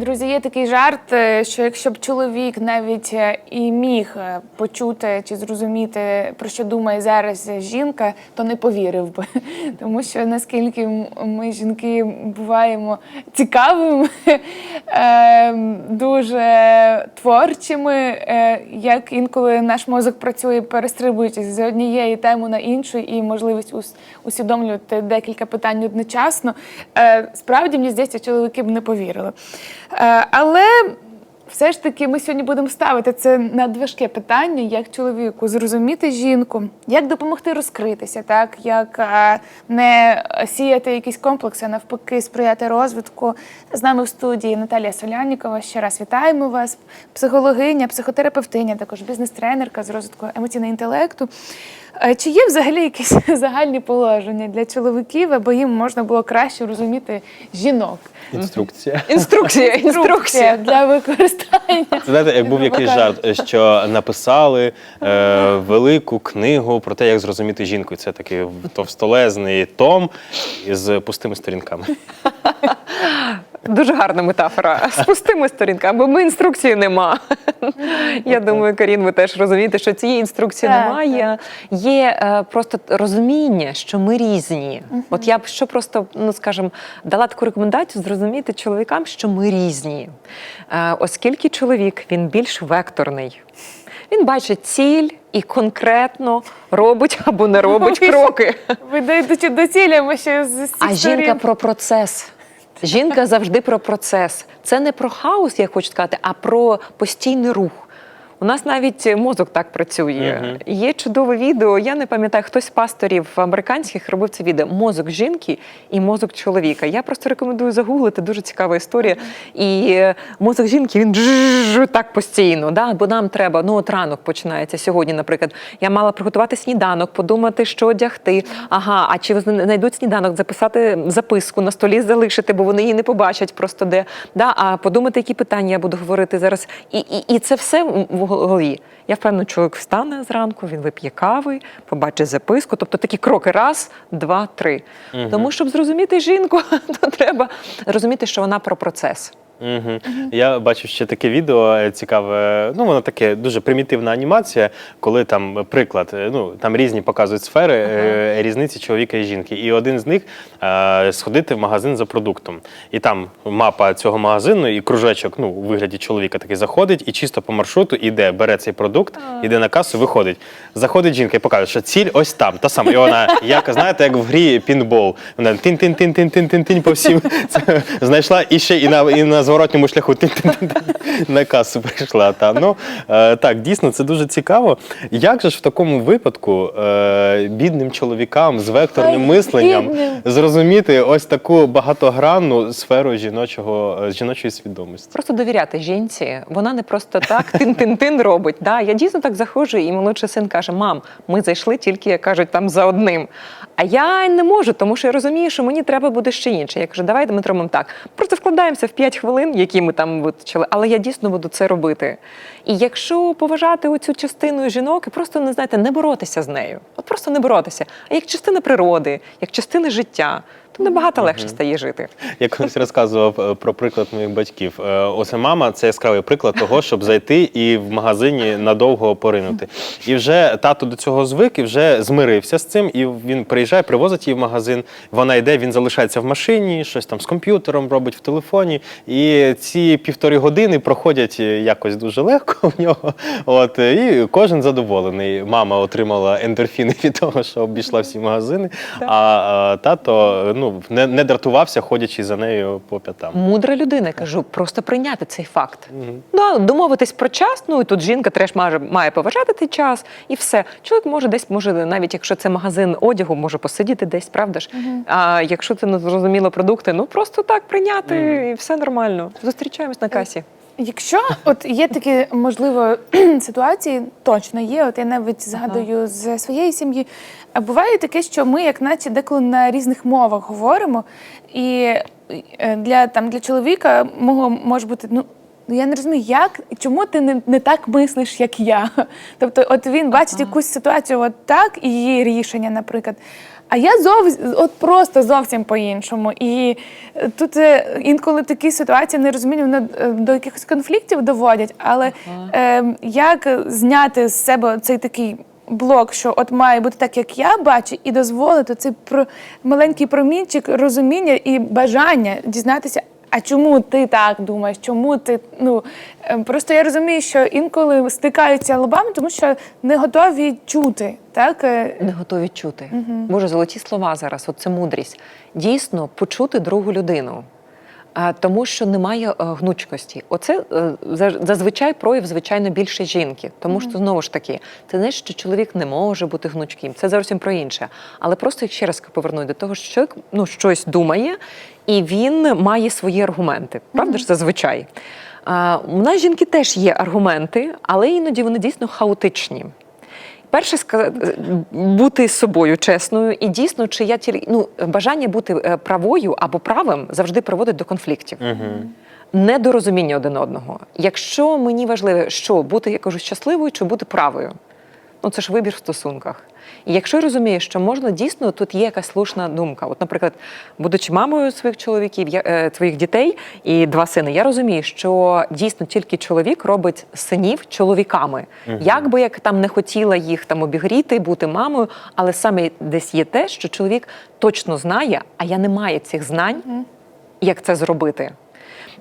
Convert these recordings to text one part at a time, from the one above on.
Друзі, є такий жарт, е, що якщо б чоловік навіть е, і міг е, почути чи зрозуміти, про що думає зараз жінка, то не повірив би. Тому що наскільки ми, жінки, буваємо цікавими, е, дуже творчими, як інколи наш мозок працює, перестрибуючи з однієї теми на іншу, і можливість усвідомлювати декілька питань одночасно. Справді, мені здається, чоловіки б не повірили. Е, Але все ж таки ми сьогодні будемо ставити це надважке питання, як чоловіку зрозуміти жінку, як допомогти розкритися, так як е, не сіяти якісь комплекси, а навпаки, сприяти розвитку. З нами в студії Наталія Солянікова. Ще раз вітаємо вас, психологиня, психотерапевтиня, також бізнес-тренерка з розвитку емоційного інтелекту. Е, Чи є взагалі якісь загальні положення для чоловіків, аби їм можна було краще розуміти жінок? Інструкція. Інструкція, інструкція. для використання. Знаєте, як був якийсь жарт, що написали е, велику книгу про те, як зрозуміти жінку. Це такий товстолезний том із пустими сторінками. Дуже гарна метафора. З пустими сторінками, бо ми інструкції нема. Я думаю, Карін, ви теж розумієте, що цієї інструкції Так, немає. Є е, просто розуміння, що ми різні. От я б що просто, ну скажімо, дала таку рекомендацію зрозуміти чоловікам, що ми різні. Е, оскільки чоловік він більш векторний. Він бачить ціль і конкретно робить або не робить кроки. Ви дійдете до цілі, ми ще з цих А сторін. жінка про процес. Жінка завжди про процес. Це не про хаос, я хочу сказати, а про постійний рух. У нас навіть мозок так працює. Мгм. Є чудове відео. Я не пам'ятаю, хтось з пасторів американських робив це відео Мозок жінки і мозок чоловіка. Я просто рекомендую загуглити. Дуже цікава історія. І е, мозок жінки він так постійно. Да? Бо нам треба, ну от ранок починається сьогодні, наприклад. Я мала приготувати сніданок, подумати, що одягти. Ага, а чи знайдуть сніданок, записати записку на столі, залишити, бо вони її не побачать просто де. Да? А подумати, які питання я буду говорити зараз. І, і, і це все голові. Я впевнена, чоловік встане зранку, він вип'є кави, побачить записку. Тобто такі кроки: раз, два, три. Тому, щоб зрозуміти жінку, то треба розуміти, що вона про процес. Угу. Я бачив ще таке відео е, цікаве. Ну, воно таке дуже примітивна анімація, коли там приклад, е, ну там різні показують сфери е, різниці чоловіка і жінки. І один з них е, сходити в магазин за продуктом. І там мапа цього магазину і кружечок, ну, у вигляді чоловіка такий заходить, і чисто по маршруту іде, бере цей продукт, іде на касу, виходить. Заходить жінка і показує, що ціль ось там, та сама. І вона, як знаєте, як в грі пінбол. Вона тин-тин-тин-тин-тин-тин по всім знайшла і ще і на і на зворотньому шляху тин-тин-тин на касу прийшла. Та ну е, так, дійсно, це дуже цікаво. Як же ж в такому випадку е, бідним чоловікам з векторним Ой, мисленням бідним. зрозуміти ось таку багатогранну сферу жіночого е, жіночої свідомості? Просто довіряти жінці. Вона не просто так тин-тин-тин робить. Да, я дійсно так заходжу, і молодший син каже: Мам, ми зайшли тільки, як кажуть, там за одним. А я не можу, тому що я розумію, що мені треба буде ще інше. Я кажу, давайте ми зробимо так. Просто вкладаємося в 5 хвилин, які ми там виточили, але я дійсно буду це робити. І якщо поважати оцю частину жінок, і просто не знаєте, не боротися з нею, от просто не боротися, а як частина природи, як частина життя, то набагато легше стає жити. Я колись розказував е, про приклад моїх батьків. Е, Оце мама це яскравий приклад того, щоб зайти і в магазині надовго поринути. І вже тато до цього звик і вже змирився з цим. І він приїжджає, привозить її в магазин. Вона йде, він залишається в машині, щось там з комп'ютером робить в телефоні. І ці півтори години проходять е, якось дуже легко в нього. От і кожен задоволений. Мама отримала ендорфіни від того, що обійшла всі магазини. А тато е, ну не, не дратувався, ходячи за нею по п'ятам. Мудра людина, кажу, просто прийняти цей факт. Ну, домовитись про час, ну і тут жінка теж має, має поважати цей час, і все. Чоловік може десь, може, навіть якщо це магазин одягу, може посидіти десь, правда ж? А якщо це незрозуміло продукти, ну просто так прийняти і все нормально. Зустрічаємось на касі. Якщо от є такі, можливо, ситуації, точно є. От я навіть згадую з своєї сім'ї. А буває таке, що ми, як наче, деколи на різних мовах говоримо, і е, для там для чоловіка мого може бути ну. ну я не розумію, як чому ти не, не так мислиш, як я. Тобто, от він бачить якусь ситуацію, от так, і її рішення, наприклад. А я зовсім от просто зовсім по-іншому. І е, тут е, інколи такі ситуації нерозуміння вони е, до якихось конфліктів доводять. Але е, як зняти з себе цей такий блок, що от має бути так, як я бачу, і дозволити цей про маленький промінчик розуміння і бажання дізнатися. А чому ти так думаєш? Чому ти ну е, просто я розумію, що інколи стикаються лобами, тому що не готові чути, так е, не готові чути. Боже, золоті слова зараз, от це мудрість. Дійсно, почути другу людину. Тому що немає е, гнучкості. Оце е, зазвичай прояв, звичайно, більше жінки. Тому що знову ж таки, це не що чоловік не може бути гнучким. Це зовсім про інше. Але просто ще раз повернусь до того, що чоловік ну, щось думає, і він має свої аргументи. Правда ж, зазвичай. У нас жінки теж є аргументи, але іноді вони дійсно хаотичні. Перше бути собою чесною, і дійсно, чи я тільки ну бажання бути е, правою або правим завжди приводить до конфліктів. Недорозуміння один одного. Якщо мені важливо, що бути, я кажу, щасливою чи бути правою, ну це ж вибір в стосунках. І якщо я розумію, що можна дійсно тут є якась слушна думка. От, наприклад, будучи мамою своїх чоловіків, я, е, своїх дітей і два сини, я розумію, що дійсно тільки чоловік робить синів чоловіками. Як би як там не хотіла їх там обігріти, бути мамою, але саме десь є те, що чоловік точно знає, а я не маю цих знань, як це зробити.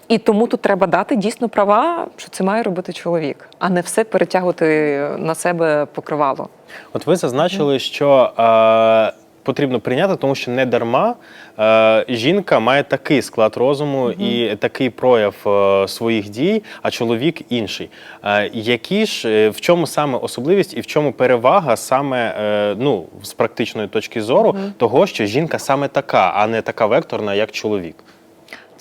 І тому тут треба дати дійсно права, що це має робити чоловік, а не все перетягувати на себе покривало. От ви зазначили, що е, потрібно прийняти, тому що не дарма е, жінка має такий склад розуму і такий прояв е, своїх дій, а чоловік інший. Е, які ж е, в чому саме особливість і в чому перевага саме е, ну, з практичної точки зору того, що жінка саме така, а не така векторна, як чоловік?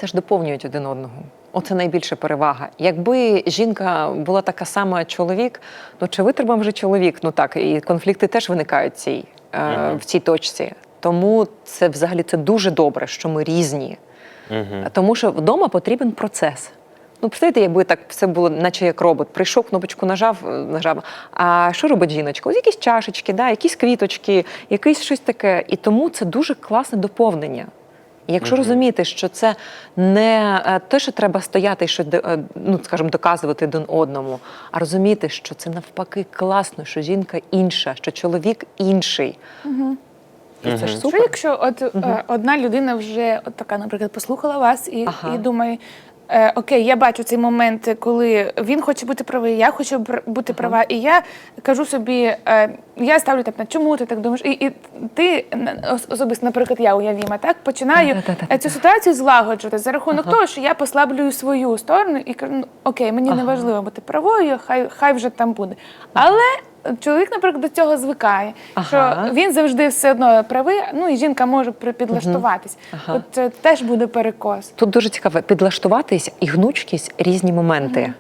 Це ж доповнюють один одного. Оце найбільша перевага. Якби жінка була така сама чоловік, ну чи витримав вже чоловік? Ну так, і конфлікти теж виникають в цій, е, в цій точці. Тому це взагалі це дуже добре, що ми різні. Угу. Тому що вдома потрібен процес. Ну, представляєте, якби так все було, наче як робот. Прийшов, кнопочку нажав, е, нажав. А що робить жіночка? Ось якісь чашечки, да, якісь квіточки, якесь щось таке. І тому це дуже класне доповнення. І якщо розуміти, що це не е, те, що треба стояти і що е, ну, скажімо, доказувати один одному, а розуміти, що це навпаки класно, що жінка інша, що чоловік інший. І це ж Що якщо от угу. одна людина вже от така, наприклад, послухала вас і, Ага. і думає. Е, окей, я бачу цей момент, коли він хоче бути правий, я хочу пр- бути права, і я кажу собі, е, я ставлю так на чому ти так думаєш? І, і ти н- ос- особисто, наприклад, я уявіма, так? Починаю е, цю ситуацію злагоджувати за рахунок того, що я послаблюю свою сторону і кажу, ну окей, мені не важливо бути правою, хай хай вже там буде. Але чоловік, наприклад, до цього звикає, Ага. що він завжди все одно правий, ну і жінка може підлаштуватись. Ага. От це теж буде перекос. Тут дуже цікаво підлаштуватись і гнучкість різні моменти.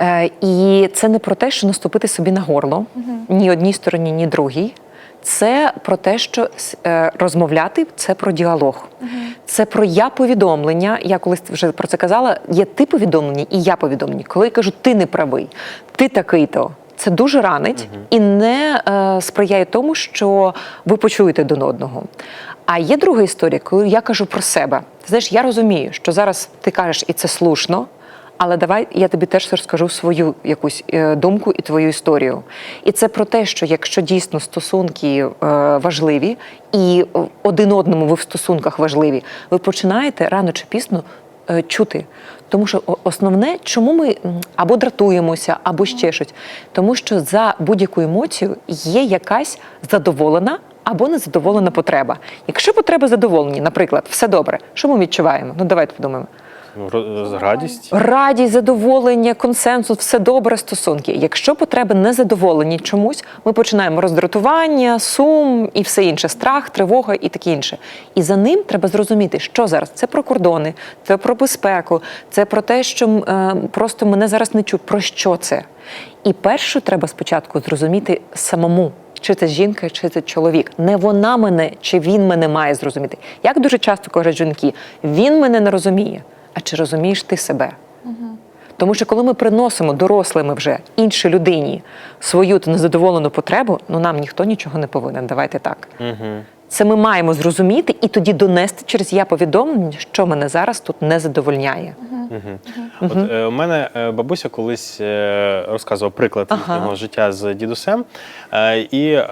Е, і це не про те, що наступити собі на горло ні одній стороні, ні другій. Це про те, що е, розмовляти це про діалог. Це про я повідомлення. Я колись вже про це казала. Є ти повідомлення і я повідомлення. Коли я кажу, ти не правий, ти такий-то. Це дуже ранить і не е, сприяє тому, що ви почуєте один одного. А є друга історія, коли я кажу про себе. Знаєш, я розумію, що зараз ти кажеш, і це слушно. Але давай я тобі теж розкажу свою якусь е, думку і твою історію. І це про те, що якщо дійсно стосунки е, важливі, і один одному ви в стосунках важливі, ви починаєте рано чи пізно е, чути. Тому що основне, чому ми або дратуємося, або ще щось, тому що за будь-яку емоцію є якась задоволена або незадоволена потреба. Якщо потреби задоволені, наприклад, все добре, що ми відчуваємо? Ну давайте подумаємо. Ну, радість. Радість, задоволення, консенсус, все добре, стосунки. Якщо потреби незадоволені чомусь, ми починаємо роздратування, сум і все інше, страх, тривога і таке інше. І за ним треба зрозуміти, що зараз це про кордони, це про безпеку, це про те, що е, просто мене зараз не чуть. Про що це? І перше треба спочатку зрозуміти самому. Чи це жінка, чи це чоловік. Не вона мене, чи він мене має зрозуміти. Як дуже часто кажуть жінки, він мене не розуміє. А чи розумієш ти себе? Тому що коли ми приносимо дорослими вже іншій людині свою незадоволену потребу, ну нам ніхто нічого не повинен. Давайте так. Угу. Це ми маємо зрозуміти і тоді донести через я повідомлення, що мене зараз тут не задовольняє. От е, у мене е, бабуся колись е, розказував приклад Ага. їхнього життя з дідусем. Е, і е,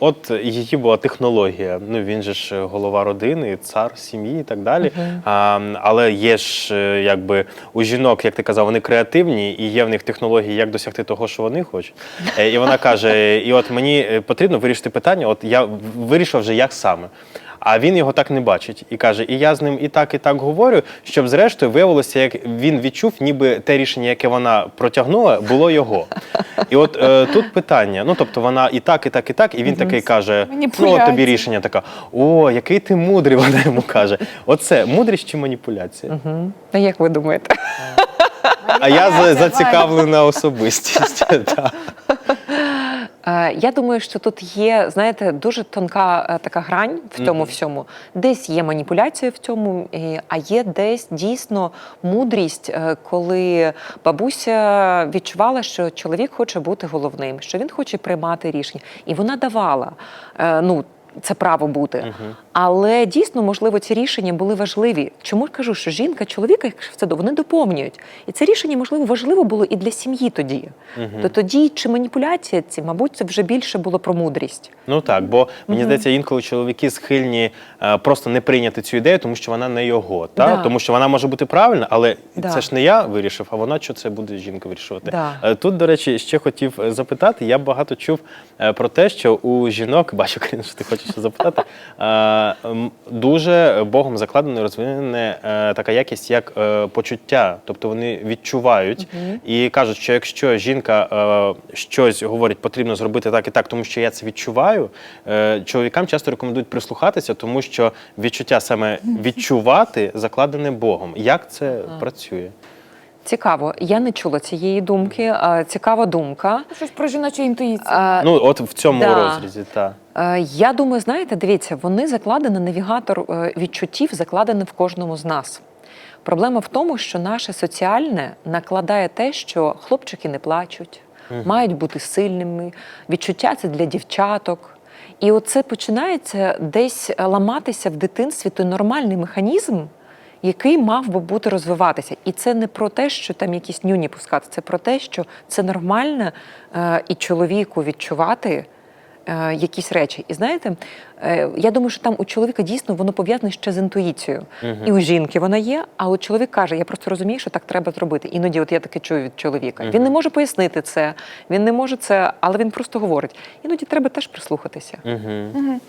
от її була технологія. Ну він же ж голова родини, цар сім'ї і так далі. А, але є ж е, якби у жінок, як ти казав, вони креативні, і є в них технології, як досягти того, що вони хочуть. Е, і вона каже: і от мені е, потрібно вирішити питання. От я вирішив вже як саме. А він його так не бачить і каже: і я з ним і так, і так говорю, щоб зрештою виявилося, як він відчув, ніби те рішення, яке вона протягнула, було його. І от е, тут питання: ну тобто вона і так, і так, і так, і він такий каже: ну от тобі рішення така: о, який ти мудрий, вона йому каже. Оце мудрість чи маніпуляція? А як ви думаєте? А я зацікавлена особистість. Е, Я думаю, що тут є, знаєте, дуже тонка е, така грань в тому всьому. Десь є маніпуляція в цьому, а є десь дійсно мудрість, е, коли бабуся відчувала, що чоловік хоче бути головним, що він хоче приймати рішення, і вона давала. Ну, це право бути. Але дійсно, можливо, ці рішення були важливі. Чому ж кажу, що жінка, чоловіка, це вони доповнюють. І це рішення, можливо, важливо було і для сім'ї тоді. То тоді чи маніпуляція ці, мабуть, це вже більше було про мудрість. Ну так, бо мені здається, інколи чоловіки схильні е, просто не прийняти цю ідею, тому що вона не його. Та? Да. Тому що вона може бути правильна, але Да. це ж не я вирішив, а вона що це буде жінка вирішувати. Да. Е, Тут, до речі, ще хотів е, запитати. Я багато чув про те, що у жінок, бачу, що ти хочеш запитати, дуже Богом закладено розвинена е, така якість, як е, почуття. Тобто вони відчувають і кажуть, що якщо жінка е, щось говорить, потрібно зробити так і так, тому що я це відчуваю. Чоловікам часто рекомендують прислухатися, тому що відчуття саме відчувати закладене Богом. Як це працює? Цікаво, я не чула цієї думки. Цікава думка. Щось про жіночу інтуїцію. Ну, от в цьому да. розрізі, так. Е, Я думаю, знаєте, дивіться, вони закладені, навігатор е, відчуттів закладений в кожному з нас. Проблема в тому, що наше соціальне накладає те, що хлопчики не плачуть, мають бути сильними, відчуття це для дівчаток. І оце починається десь ламатися в дитинстві той нормальний механізм, який мав би бути розвиватися. І це не про те, що там якісь нюні пускати, це про те, що це нормально е, і чоловіку відчувати якісь речі. І знаєте, е, я думаю, що там у чоловіка дійсно воно пов'язане ще з інтуїцією. І у жінки вона є, а от чоловік каже: я просто розумію, що так треба зробити. Іноді, от я таке чую від чоловіка. Він не може пояснити це, він не може це, але він просто говорить. Іноді треба теж прислухатися. Мгм.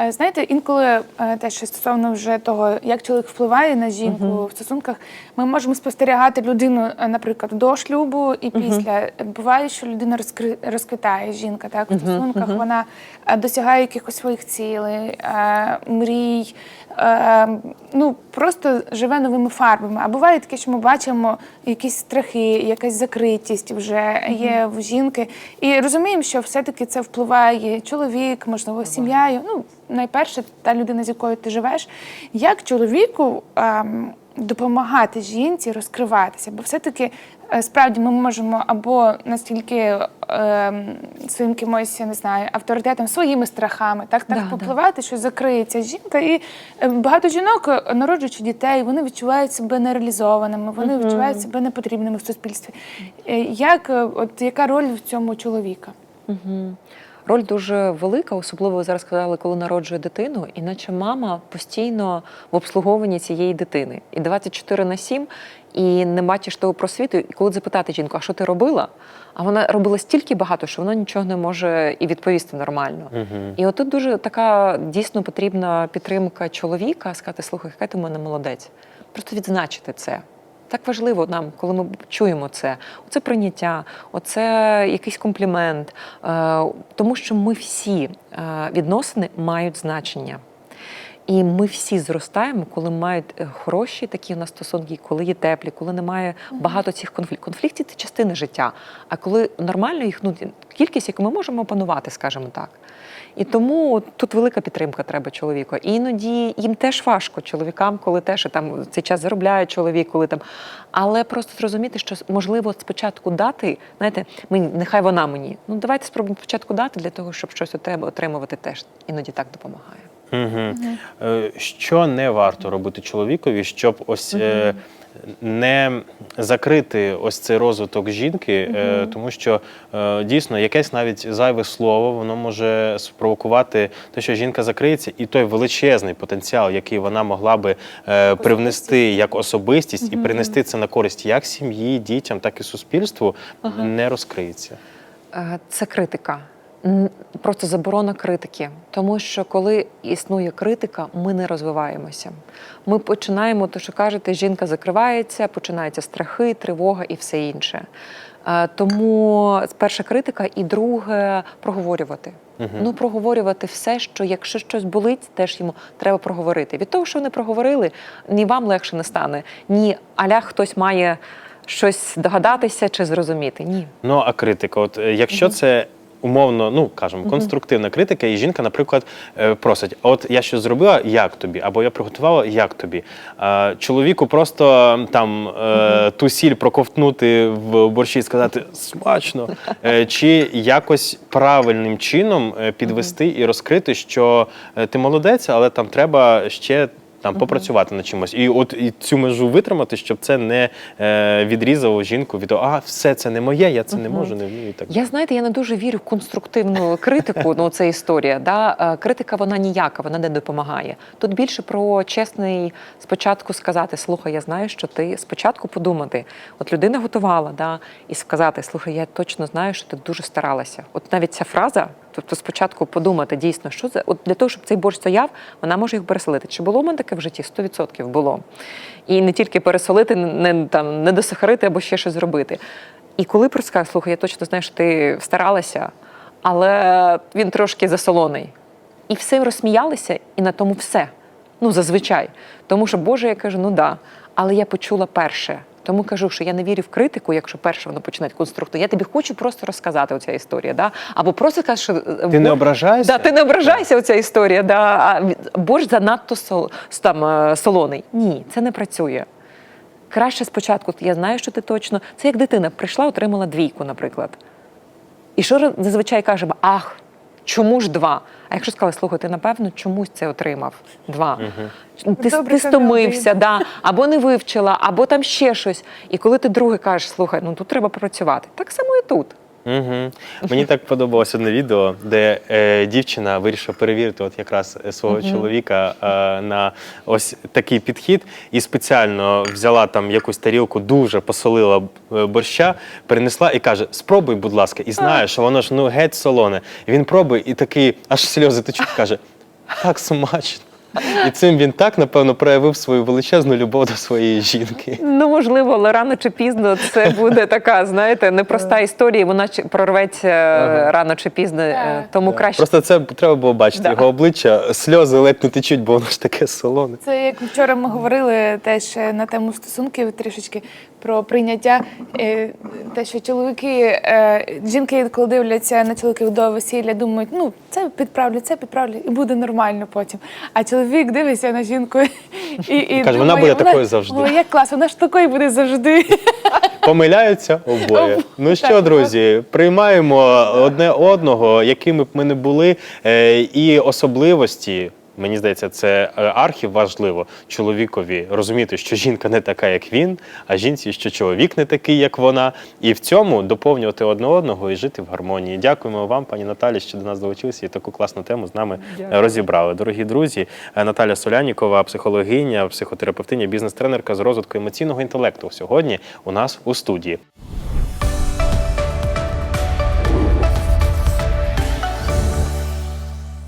Е, Знаєте, інколи е, те, що стосовно вже того, як чоловік впливає на жінку в стосунках, ми можемо спостерігати людину, е, наприклад, до шлюбу і після. Буває, що людина розкри... розквітає жінка, так в стосунках вона е, досягає якихось своїх цілей, е, мрій. е, Ну просто живе новими фарбами. А буває таке, що ми бачимо якісь страхи, якась закритість вже є в жінки, і розуміємо, що все-таки це впливає чоловік, можливо, сім'єю. Ну, найперше, та людина, з якою ти живеш. Як чоловіку ем, допомагати жінці розкриватися? Бо все-таки справді ми можемо або настільки ем, своїм кимось, я не знаю, авторитетом, своїми страхами, так, так Да, да. попливати, що закриється жінка. І е, багато жінок, е, народжуючи дітей, вони відчувають себе нереалізованими, вони відчувають себе непотрібними в суспільстві. Е, Як, е, от яка роль в цьому чоловіка? Роль дуже велика, особливо зараз сказали, коли народжує дитину, іначе мама постійно в обслуговуванні цієї дитини. І 24 на 7, і не бачиш того просвіту. І коли запитати жінку, а що ти робила? А вона робила стільки багато, що вона нічого не може і відповісти нормально. І отут дуже така дійсно потрібна підтримка чоловіка, сказати, слухай, яка ти в мене молодець. Просто відзначити це. Так важливо нам, коли ми чуємо це. Оце прийняття, оце якийсь комплімент. Е, Тому що ми всі е, відносини мають значення. І ми всі зростаємо, коли мають е, хороші такі у нас стосунки, коли є теплі, коли немає багато цих конфліктів. Конфлікти це частина життя. А коли нормально їх, ну кількість, яку ми можемо опанувати, скажімо так. І тому тут велика підтримка треба чоловіку. І іноді їм теж важко чоловікам, коли теж там цей час заробляє чоловік, коли там. Але просто зрозуміти, що можливо спочатку дати, знаєте, мені нехай вона мені. Ну давайте спробуємо спочатку дати для того, щоб щось отримувати теж. Іноді так допомагає. Угу. Що не варто робити чоловікові, щоб ось е, не закрити ось цей розвиток жінки, е, тому що е, дійсно якесь навіть зайве слово воно може спровокувати те, що жінка закриється, і той величезний потенціал, який вона могла би е, привнести як особистість і принести це на користь як сім'ї, дітям, так і суспільству, не розкриється. Це критика. Просто заборона критики. Тому що коли існує критика, ми не розвиваємося. Ми починаємо, то що кажете, жінка закривається, починаються страхи, тривога і все інше. Е, Тому перша критика, і друге проговорювати. Ну, проговорювати все, що якщо щось болить, теж йому треба проговорити. Від того, що вони проговорили, ні вам легше не стане, ні аля хтось має щось догадатися чи зрозуміти. Ні. Ну а критика, от е, якщо це. Умовно, ну кажемо, конструктивна критика, і жінка, наприклад, е, просить: от я щось зробила, як тобі? Або я приготувала, як тобі? Чоловіку просто там е, ту сіль проковтнути в борщі і сказати смачно, Е, чи якось правильним чином підвести і розкрити, що ти молодець, але там треба ще. Там попрацювати над чимось, і от і цю межу витримати, щоб це не е, відрізало жінку від того, а все це не моє, я це не можу, не вмію і так. Я знаєте, я не дуже вірю в конструктивну критику. Ну, це історія. Да? Е, Критика вона ніяка, вона не допомагає. Тут більше про чесний спочатку сказати: слухай, я знаю, що ти спочатку подумати. От людина готувала, да, і сказати: слухай, я точно знаю, що ти дуже старалася. От навіть ця фраза. Тобто спочатку подумати дійсно, що це от для того, щоб цей борщ стояв, вона може їх переселити. Чи було в мене таке в житті? 100% було. І не тільки пересолити, не там не досахарити або ще щось зробити. І коли просто скаже, слухай, я точно знаю, що ти старалася, але він трошки засолоний. І все розсміялися, і на тому все. Ну, зазвичай. Тому що, Боже, я кажу, ну да. Але я почула перше. Тому кажу, що я не вірю в критику, якщо перше воно починає конструктивно. Я тобі хочу просто розказати оця історія. Да? Або просто кажу, що е, Ти не ображаєшся? Да, ти не ображайся, оця історія. Да. А борщ занадто сол, там, е, солоний. Ні, це не працює. Краще спочатку, я знаю, що ти точно. Це як дитина прийшла, отримала двійку, наприклад. І що зазвичай кажемо, ах, чому ж два? А якщо сказали, слухай, ти напевно чомусь це отримав два. Ти, Добре, ти стомився, да, або не вивчила, або там ще щось. І коли ти друге кажеш, слухай, ну тут треба працювати. Так само і тут. Угу. Мені так подобалось одне відео, де е, дівчина вирішила перевірити от якраз е, свого чоловіка е, на ось такий підхід, і спеціально взяла там якусь тарілку, дуже посолила е, борща, принесла і каже: Спробуй, будь ласка, і знає, що воно ж ну геть солоне. Він пробує, і такий аж сльози течуть, каже: так смачно. І цим він так, напевно, проявив свою величезну любов до своєї жінки. Ну, можливо, але рано чи пізно це буде така, знаєте, непроста історія, і вона прорветься е, рано чи пізно, е, тому краще. Просто це треба було бачити Да. його обличчя, сльози ледь не течуть, бо воно ж таке солоне. Це як вчора ми говорили теж е, на тему стосунків трішечки про прийняття. е, Те, що чоловіки, е, жінки, коли дивляться на чоловіків до весілля, думають, ну це підправлю, це підправлю, і буде нормально потім. А чоловік дивиться на жінку і, і Каже, вона буде такою завжди. О, як клас, вона ж такою буде завжди. Помиляються обоє. Ну що, друзі, приймаємо одне одного, якими б ми не були, е, і особливості. Мені здається, це е, архів важливо чоловікові розуміти, що жінка не така, як він, а жінці, що чоловік не такий, як вона, і в цьому доповнювати одне одного і жити в гармонії. Дякуємо вам, пані Наталі, що до нас долучилися і таку класну тему з нами е, розібрали. Дорогі друзі, е, Наталя Солянікова, психологиня, психотерапевтиня, бізнес-тренерка з розвитку емоційного інтелекту. Сьогодні у нас у студії.